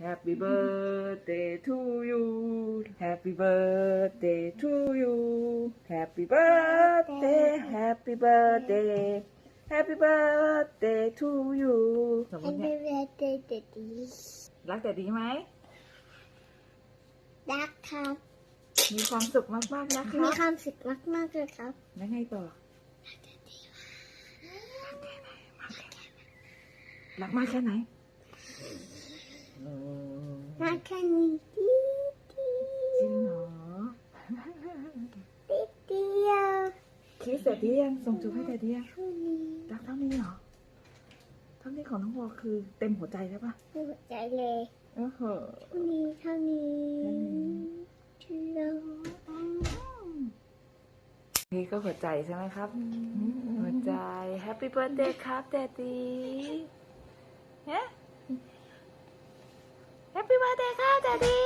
Happy birthday to you Happy birthday to you Happy birthday Happy birthday Happy birthday to you สมมให้ติเบเนี่ยเบเดย์เดดีรักแต่ดีไหม รักครับมีความสุขมากๆนะคมีรับความสุขมากๆเลยครับ แล้วไงต่อ รักมากแค่ไหนอื มรักแค่นี้ดีดีจริงเหรอนิดเดียวคิสแต่เดียงส่งจูบให้แต่เดียงเท่านี้รักเท่านี้เหรอเท่านี้ของน้องวอคือเต็มหัวใจแล้วปะหัวใจเลยเออเหอะเท่านี้เท่านี้เท่านี้เรานี่ก็หัวใจใช่ไหมครับ หัวใจ Happy Birthday ครับแดดดีฮะ Happy Birthday ครับแดดดี